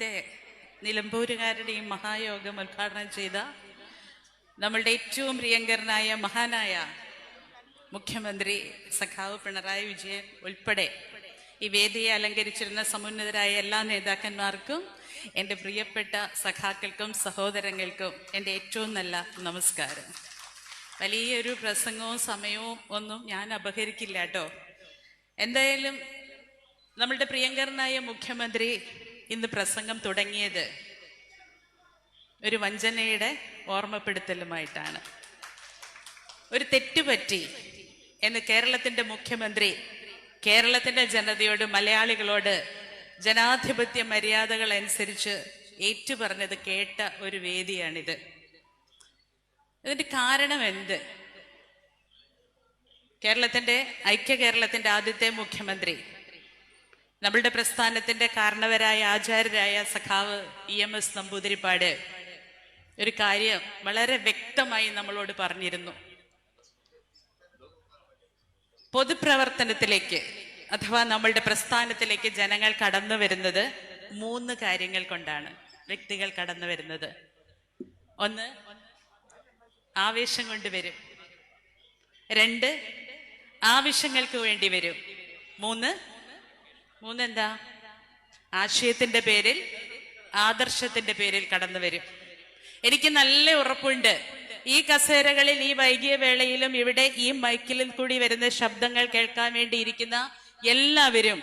ഇന്നത്തെ നിലമ്പൂരുകാരുടെയും മഹായോഗം ഉദ്ഘാടനം ചെയ്ത നമ്മളുടെ ഏറ്റവും പ്രിയങ്കരനായ മഹാനായ മുഖ്യമന്ത്രി സഖാവ് പിണറായി വിജയൻ ഉൾപ്പെടെ ഈ വേദിയെ അലങ്കരിച്ചിരുന്ന സമുന്നതരായ എല്ലാ നേതാക്കന്മാർക്കും എന്റെ പ്രിയപ്പെട്ട സഖാക്കൾക്കും സഹോദരങ്ങൾക്കും എന്റെ ഏറ്റവും നല്ല നമസ്കാരം. വലിയൊരു പ്രസംഗവും സമയവും ഒന്നും ഞാൻ അപഹരിക്കില്ല കേട്ടോ. എന്തായാലും നമ്മളുടെ പ്രിയങ്കരനായ മുഖ്യമന്ത്രി ഇന്ന് പ്രസംഗം തുടങ്ങിയത് ഒരു വഞ്ചനയുടെ ഓർമ്മപ്പെടുത്തലുമായിട്ടാണ്. ഒരു തെറ്റുപറ്റി എന്ന് കേരളത്തിന്റെ മുഖ്യമന്ത്രി കേരളത്തിന്റെ ജനതയോട് മലയാളികളോട് ജനാധിപത്യ മര്യാദകൾ അനുസരിച്ച് ഏറ്റുപറഞ്ഞത് കേട്ട ഒരു വേദിയാണിത്. ഇതിന്റെ കാരണം എന്ത്? കേരളത്തിന്റെ ഐക്യ കേരളത്തിന്റെ ആദ്യത്തെ മുഖ്യമന്ത്രി നമ്മളുടെ പ്രസ്ഥാനത്തിന്റെ കാരണവരായ ആചാര്യരായ സഖാവ് ഇ എം എസ് നമ്പൂതിരിപ്പാട് ഒരു കാര്യം വളരെ വ്യക്തമായി നമ്മളോട് പറഞ്ഞിരുന്നു. പൊതുപ്രവർത്തനത്തിലേക്ക് അഥവാ നമ്മളുടെ പ്രസ്ഥാനത്തിലേക്ക് ജനങ്ങൾ കടന്നു വരുന്നത് മൂന്ന് കാര്യങ്ങൾ കൊണ്ടാണ് വ്യക്തികൾ കടന്നു വരുന്നത്. ഒന്ന് ആവേശം കൊണ്ട് വരും. രണ്ട് ആവശ്യങ്ങൾക്ക് വേണ്ടി വരും. മൂന്ന് മൂന്നെന്താ? ആശയത്തിന്റെ പേരിൽ ആദർശത്തിന്റെ പേരിൽ കടന്നു വരും. എനിക്ക് നല്ല ഉറപ്പുണ്ട്. ഈ കസേരകളിൽ ഈ വൈകിയ വേളയിലും ഇവിടെ ഈ മൈക്കിൽ കൂടി വരുന്ന ശബ്ദങ്ങൾ കേൾക്കാൻ വേണ്ടിയിരിക്കുന്ന എല്ലാവരും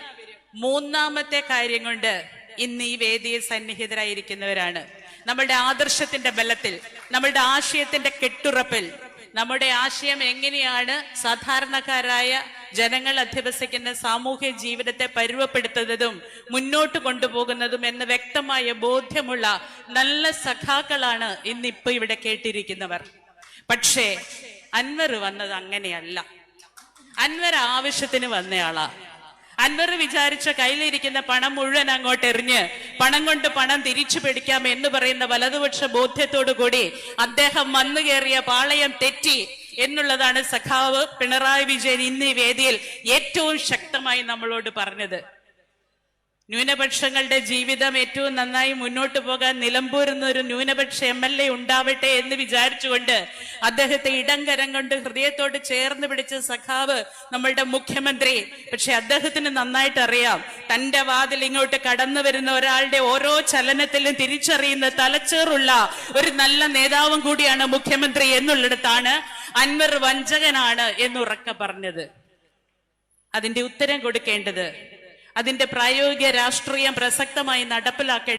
മൂന്നാമത്തെ കാര്യം കൊണ്ട് ഇന്ന് ഈ വേദിയിൽ സന്നിഹിതരായിരിക്കുന്നവരാണ്. നമ്മളുടെ ആദർശത്തിന്റെ ബലത്തിൽ നമ്മളുടെ ആശയത്തിന്റെ കെട്ടുറപ്പിൽ നമ്മുടെ ആശയം എങ്ങനെയാണ് സാധാരണക്കാരായ ജനങ്ങൾ അധ്യവസിക്കുന്ന സാമൂഹ്യ ജീവിതത്തെ പരുവപ്പെടുത്തുന്നതും മുന്നോട്ട് കൊണ്ടുപോകുന്നതും എന്ന വ്യക്തമായ ബോധ്യമുള്ള നല്ല സഖാക്കളാണ് ഇന്നിപ്പോ ഇവിടെ കേട്ടിരിക്കുന്നവർ. പക്ഷേ അൻവർ വന്നത് അങ്ങനെയല്ല. അൻവർ ആവശ്യത്തിന് വന്നയാളാ. അൻവർ വിചാരിച്ച കയ്യിലിരിക്കുന്ന പണം മുഴുവൻ അങ്ങോട്ട് എറിഞ്ഞ് പണം കൊണ്ട് പണം തിരിച്ചു പിടിക്കാം എന്ന് പറയുന്ന വലതുപക്ഷ ബോധ്യത്തോടു കൂടി അദ്ദേഹം വന്നു കയറിയ പാളയം തെറ്റി എന്നുള്ളതാണ് സഖാവ് പിണറായി വിജയൻ ഇന്ന് ഈ വേദിയിൽ ഏറ്റവും ശക്തമായി നമ്മളോട് പറഞ്ഞത്. ന്യൂനപക്ഷങ്ങളുടെ ജീവിതം ഏറ്റവും നന്നായി മുന്നോട്ട് പോകാൻ നിലമ്പൂർ ഒരു ന്യൂനപക്ഷ എം എൽ എ ഉണ്ടാവട്ടെ എന്ന് വിചാരിച്ചുകൊണ്ട് അദ്ദേഹത്തെ ഇടംകരം കൊണ്ട് ഹൃദയത്തോട് ചേർന്ന് പിടിച്ച സഖാവ് നമ്മളുടെ മുഖ്യമന്ത്രി. പക്ഷെ അദ്ദേഹത്തിന് നന്നായിട്ട് അറിയാം. തന്റെ വാതിൽ ഇങ്ങോട്ട് കടന്നു വരുന്ന ഒരാളുടെ ഓരോ ചലനത്തിലും തിരിച്ചറിയുന്ന തലച്ചേറുള്ള ഒരു നല്ല നേതാവും കൂടിയാണ് മുഖ്യമന്ത്രി എന്നുള്ളിടത്താണ് അൻവർ വഞ്ചകനാണ് എന്ന് ഉറക്ക പറഞ്ഞത്. അതിന്റെ ഉത്തരം കൊടുക്കേണ്ടത് അതിന്റെ പ്രായോഗിക രാഷ്ട്രീയം പ്രസക്തമായി നടപ്പിലാക്കേണ്ടത്